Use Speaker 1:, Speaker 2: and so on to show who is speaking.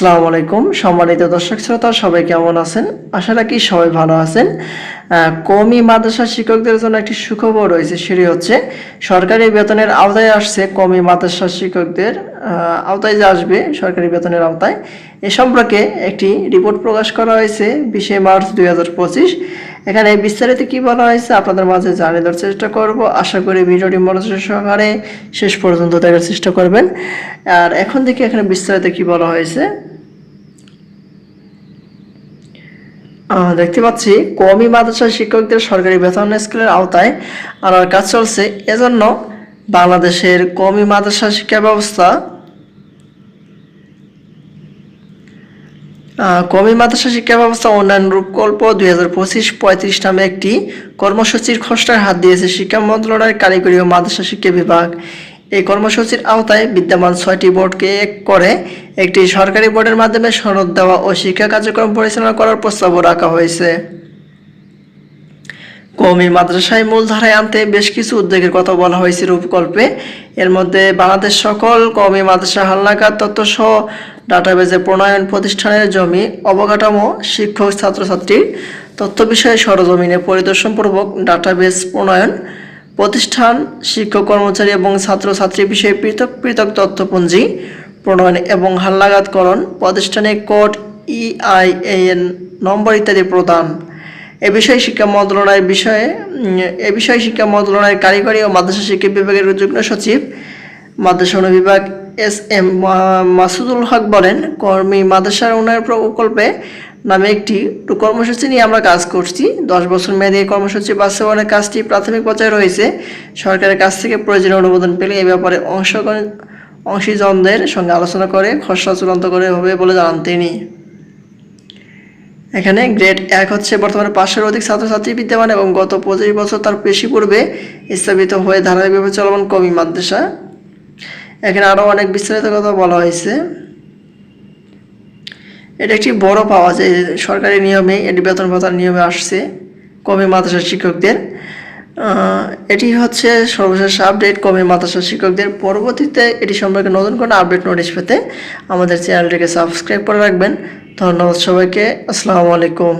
Speaker 1: আসসালামু আলাইকুম। সম্মানিত দর্শক শ্রোতা, সবাই কেমন আছেন? আশা রাখি সবাই ভালো আছেন। কমি মাদ্রাসা শিক্ষকদের জন্য একটি সুখবর রয়েছে, সেটি হচ্ছে, সরকারি বেতনের আওতায় আসছে কমি মাদ্রাসা শিক্ষকদের। আওতায় যে আসবে সরকারি বেতনের আওতায়, এ সম্পর্কে একটি রিপোর্ট প্রকাশ করা হয়েছে বিশে মার্চ দুই হাজার পঁচিশ। এখানে বিস্তারিত কি বলা হয়েছে আপনাদের মাঝে জানিয়ে দেওয়ার চেষ্টা করব। আশা করি ভিডিওটি মনোযোগ সহকারে শেষ পর্যন্ত দেখার চেষ্টা করবেন। আর এখন থেকে এখানে বিস্তারিত কি বলা হয়েছে? দেখতে পাচ্ছি, কওমি মাদ্রাসা শিক্ষকদের সরকারি বেতন স্কেলের আওতায় আনার কাজ চলছে। এজন্য বাংলাদেশের কওমি মাদ্রাসা শিক্ষা ব্যবস্থা কওমি মাদ্রাসা শিক্ষা ব্যবস্থা উন্নয়ন রূপকল্প দুই হাজার পঁচিশ পঁয়ত্রিশ নামে একটি কর্মসূচির খসড়ায় হাত দিয়েছে শিক্ষা মন্ত্রণালয়ের কারিগরি ও মাদ্রাসা শিক্ষা বিভাগ। এই কর্মসূচির আওতায় বিদ্যমান ছয়টি বোর্ডকে এক করে একটি সরকারি বোর্ডের মাধ্যমে সনদ দেওয়া ও শিক্ষা কার্যক্রম পরিচালনা করার প্রস্তাবও রাখা হয়েছে। কওমি মাদ্রাসায় মূলধারায় আনতে বেশ কিছু উদ্যোগের কথা বলা হয়েছে রূপকল্পে। এর মধ্যে বাংলাদেশ সকল কওমি মাদ্রাসা হালনাগাদ তথ্য সহ ডাটাবেজে প্রণয়ন প্রতিষ্ঠানের জমি, অবকাঠামো, শিক্ষক, ছাত্রছাত্রীর তথ্য বিষয়ে সরজমিনে পরিদর্শনপূর্বক ডাটাবেজ প্রণয়ন প্রতিষ্ঠান, শিক্ষক কর্মচারী এবং ছাত্রছাত্রী বিষয়ে পৃথক পৃথক তথ্যপুঞ্জি, প্রণয়ন এবং হালনাগাদকরণ প্রতিষ্ঠানে কোড ইআইএন নম্বর ইত্যাদি প্রদান। এ বিষয়ে শিক্ষা মন্ত্রণালয়ের বিষয়ে এ বিষয়ে শিক্ষা মন্ত্রণালয়ের কারিগরি ও মাদ্রাসা শিক্ষা বিভাগের যুগ্ম সচিব, মাদ্রাসা বিভাগ এস এম মাসুদুল হক বলেন, কর্মী মাদ্রাসার উন্নয়ন প্রকল্পে নামে একটি কর্মসূচি নিয়ে আমরা কাজ করছি। দশ বছর মেয়াদী এই কর্মসূচি বাস্তবায়নের কাজটি প্রাথমিক পর্যায়ে রয়েছে। সরকারের কাছ থেকে প্রয়োজনীয় অনুমোদন পেলে এ ব্যাপারে অংশগ্রহণ অংশীজনদের সঙ্গে আলোচনা করে, খসড়া চূড়ান্ত করে হবে বলে জানান তিনি। এখানে গ্রেড এক হচ্ছে বর্তমানে পাঁচশোর অধিক ছাত্রছাত্রী বিদ্যমান এবং গত পঁচিশ বছর তার বেশি পূর্বে স্থাপিত হয়ে ধারাবাহিকভাবে চলমান কমি মাদ্রাসা। এখানে আরও অনেক বিস্তারিত কথা বলা হয়েছে। এটা একটি বড় পাওয়া যায়। সরকারি নিয়মে এটি বেতন ভাতার নিয়মে আসছে কমি মাদ্রাসার শিক্ষকদের। এটি হচ্ছে সর্বশেষ আপডেট কমি মাদ্রাসা শিক্ষকদের। পরবর্তীতে এটি সম্পর্কে নতুন কোনো আপডেট নোটিশ পেতে আমাদের চ্যানেলটিকে সাবস্ক্রাইব করে রাখবেন। ধন্যবাদ সবাইকে। আসসালামু আলাইকুম।